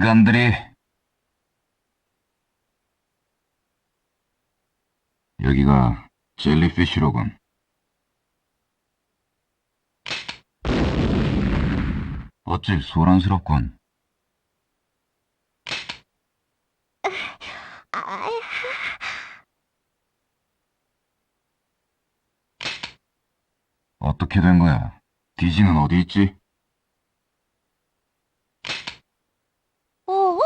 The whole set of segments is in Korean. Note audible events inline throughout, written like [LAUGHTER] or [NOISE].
인간들이. 여기가 젤리피쉬로군. 어찌 소란스럽군. 아, 어떻게 된 거야? 디지는 어디 있지? 어?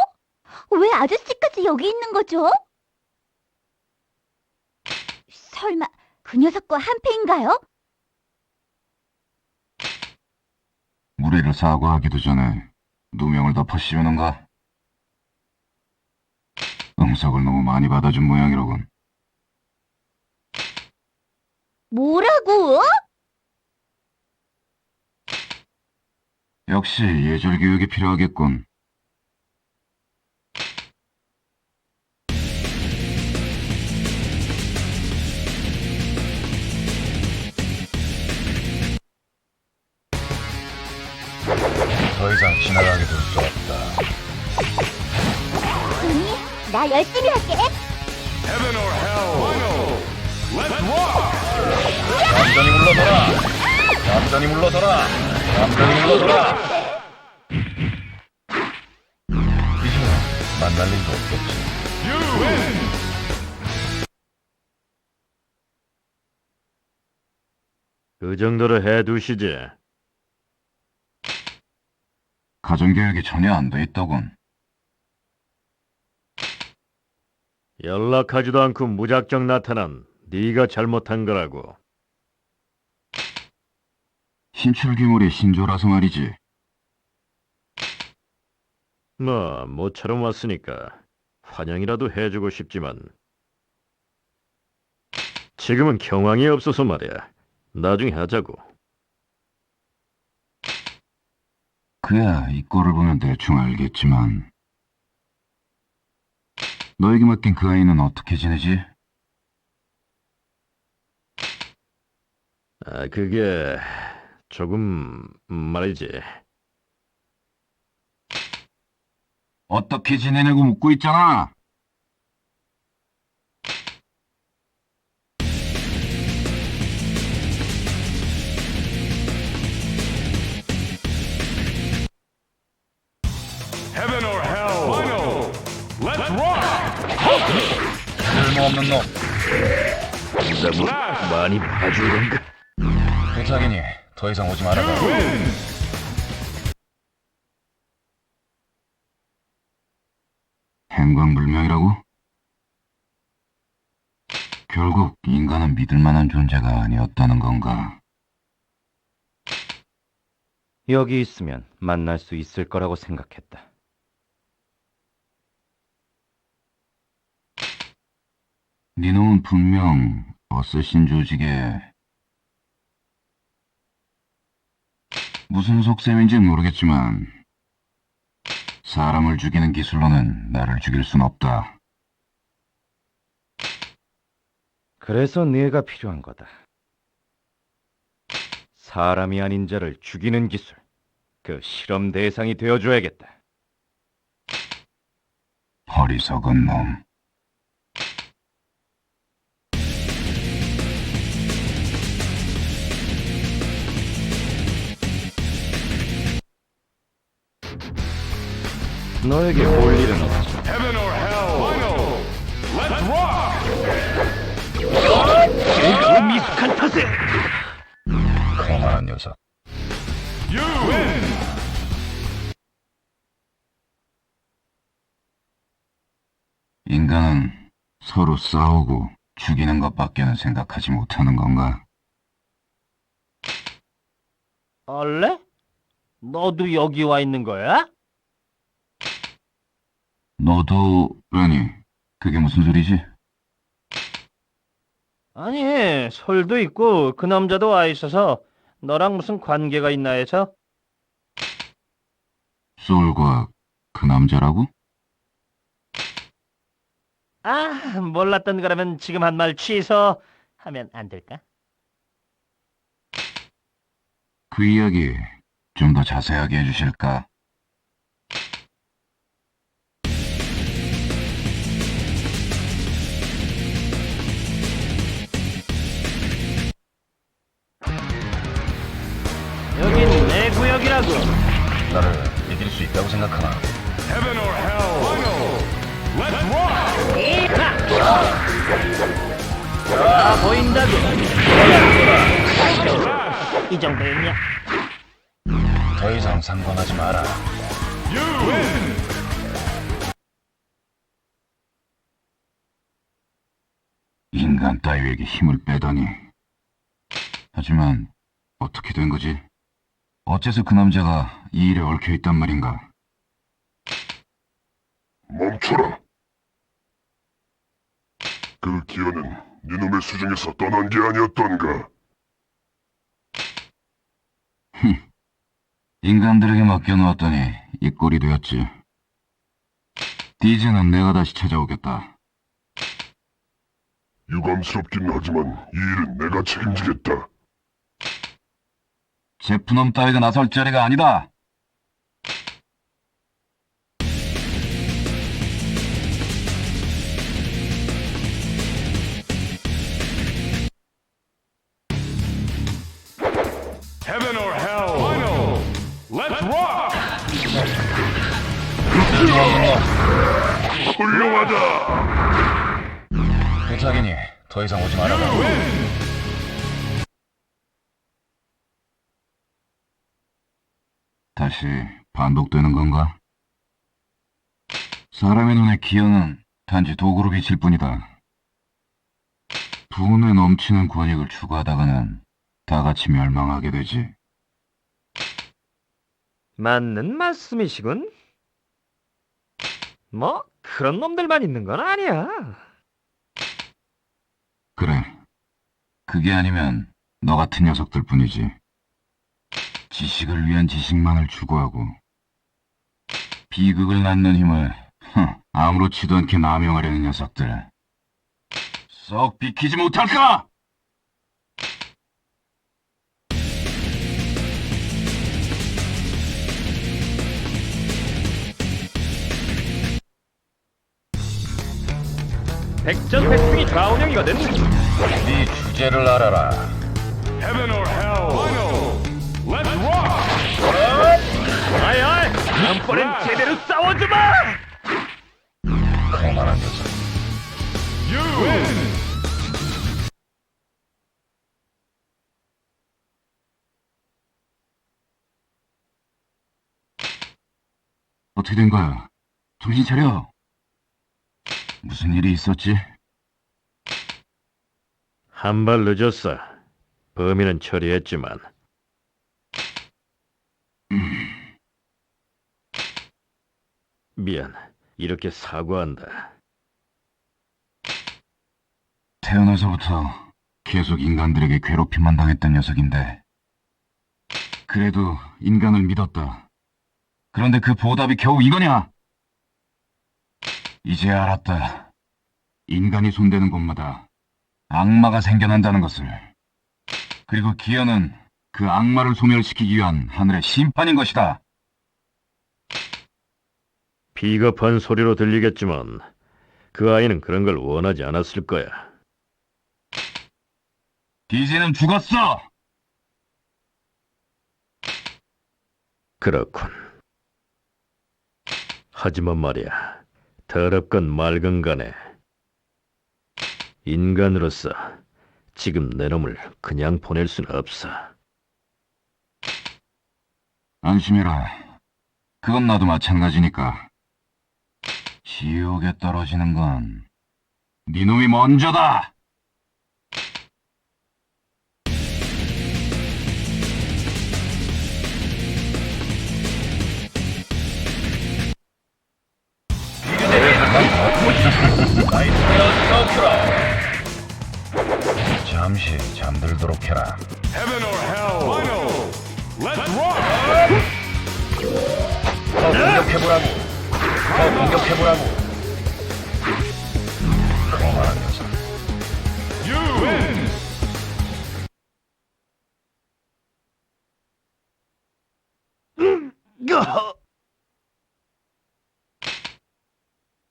왜 아저씨까지 여기 있는 거죠? 설마 그 녀석과 한패인가요? 우리를 사과하기도 전에 누명을 덮어 씌우는가? 응석을 너무 많이 받아준 모양이로군. 뭐라고? 역시 예절 교육이 필요하겠군. 더 이상 지나가게 둘 수 없다. 아니, 나 열심히 할게. Heaven or hell. Final. Let's rock. 얌전히 물러서라! 얌전히 물러서라! 얌전히 물러서라! 이제 만날 일도 없겠지. You win. 그 정도로 해두시지. 가정교육이 전혀 안 돼 있더군. 연락하지도 않고 무작정 나타난 네가 잘못한 거라고. 신출귀물이 신조라서 말이지. 뭐 모처럼 왔으니까 환영이라도 해주고 싶지만 지금은 경황이 없어서 말이야. 나중에 하자고. 그야 이 꼴을 보면 대충 알겠지만 너에게 맡긴 그 아이는 어떻게 지내지? 아 그게 조금 말이지. 어떻게 지내냐고 묻고 있잖아. Heaven or hell. Final. Let's rock. 쓸모없는 놈. 너무 많이 봐준 건가? 부탁이니 더 이상 오지 말아라. Win. 행방불명이라고? 결국 인간은 믿을 만한 존재가 아니었다는 건가? 여기 있으면 만날 수 있을 거라고 생각했다. 네 놈은 분명 어쌔신 조직에 무슨 속셈인지는 모르겠지만 사람을 죽이는 기술로는 나를 죽일 순 없다. 그래서 네가 필요한 거다. 사람이 아닌 자를 죽이는 기술. 그 실험 대상이 되어줘야겠다. 어리석은 놈. 너에게 볼 일은 없지. Heaven or hell. Final. Let's rock. 거만한 녀석. You win. 인간은 서로 싸우고 죽이는 것밖에는 생각하지 못하는 건가? 얼레? 너도 여기 와 있는 거야? 너도, 아니, 그게 무슨 소리지? 아니, 설도 있고 그 남자도 와 있어서 너랑 무슨 관계가 있나 해서 솔과 그 남자라고? 아, 몰랐던 거라면 지금 한 말 취소 하면 안 될까? 그 이야기 좀 더 자세하게 해주실까? 나를 이길 수 있다고 생각하나? Heaven or hell. Final. Let's rock. 다 보인다고. 이 정도였냐? 더 이상 상관하지 마라. You win. 인간 따위에게 힘을 빼다니. 하지만 어떻게 된 거지? 어째서 그 남자가 이 일에 얽혀 있단 말인가? 멈춰라. 그 기어는 네놈의 수중에서 떠난 게 아니었던가. 인간들에게 맡겨놓았더니 이 꼴이 되었지. 디즈는 내가 다시 찾아오겠다. 유감스럽긴 하지만 이 일은 내가 책임지겠다. 제프놈 따위가 나설 자리가 아니다. Heaven or hell. Final. Let's rock. 훌륭하다. 부탁이니 더 이상 오지 말아라. 다시 반복되는 건가? 사람의 눈에 기어는 단지 도구로 비칠 뿐이다. 분에 넘치는 권익을 추구하다가는 다 같이 멸망하게 되지. 맞는 말씀이시군. 뭐 그런 놈들만 있는 건 아니야. 그래. 그게 아니면 너 같은 녀석들 뿐이지. 지식을 위한 지식만을 추구하고 비극을 낳는 힘을 흥, 아무렇지도 않게 남용하려는 녀석들. 썩 비키지 못할까? 백전백승이 좌운영이거든. 네 주제를 알아라. Heaven or hell. 다음번엔 제대로 싸워주마. 거만한 녀석. You win. 어떻게 된 거야? 정신 차려. 무슨 일이 있었지? 한 발 늦었어. 범인은 처리했지만 미안. 이렇게 사과한다. 태어나서부터 계속 인간들에게 괴롭힘만 당했던 녀석인데 그래도 인간을 믿었다. 그런데 그 보답이 겨우 이거냐? 이제 알았다. 인간이 손대는 곳마다 악마가 생겨난다는 것을. 그리고 기어는 그 악마를 소멸시키기 위한 하늘의 심판인 것이다. 비겁한 소리로 들리겠지만 그 아이는 그런 걸 원하지 않았을 거야. 디즈는 죽었어! 그렇군. 하지만 말이야, 더럽건 맑은 간에 인간으로서 지금 내 놈을 그냥 보낼 순 없어. 안심해라. 그건 나도 마찬가지니까. 지옥에 떨어지는 건네 놈이 먼저다. [LAUGHS] 잠시 잠들도록 해라. Heaven or hell. Final. Let's rock. 더 공격해보라고. 더 공격해보라고.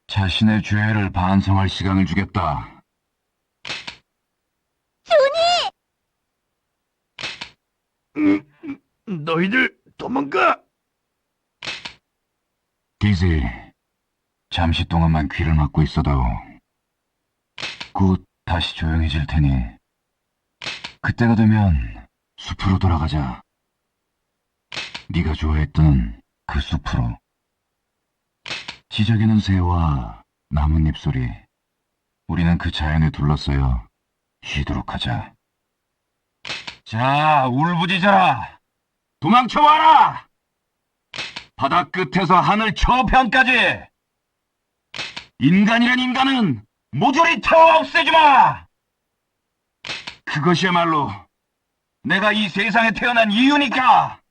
자신의 죄를 반성할 시간을 주겠다. 너희들 도망가! 디지, 잠시 동안만 귀를 막고 있어다오. 곧 다시 조용해질 테니, 그때가 되면 숲으로 돌아가자. 네가 좋아했던 그 숲으로. 지저귀는 새와 나뭇잎 소리. 우리는 그 자연에 둘러싸여 쉬도록 하자. 자, 울부짖어라! 도망쳐와라! 바다 끝에서 하늘 저편까지! 인간이란 인간은 모조리 태워 없애주마! 그것이야말로 내가 이 세상에 태어난 이유니까!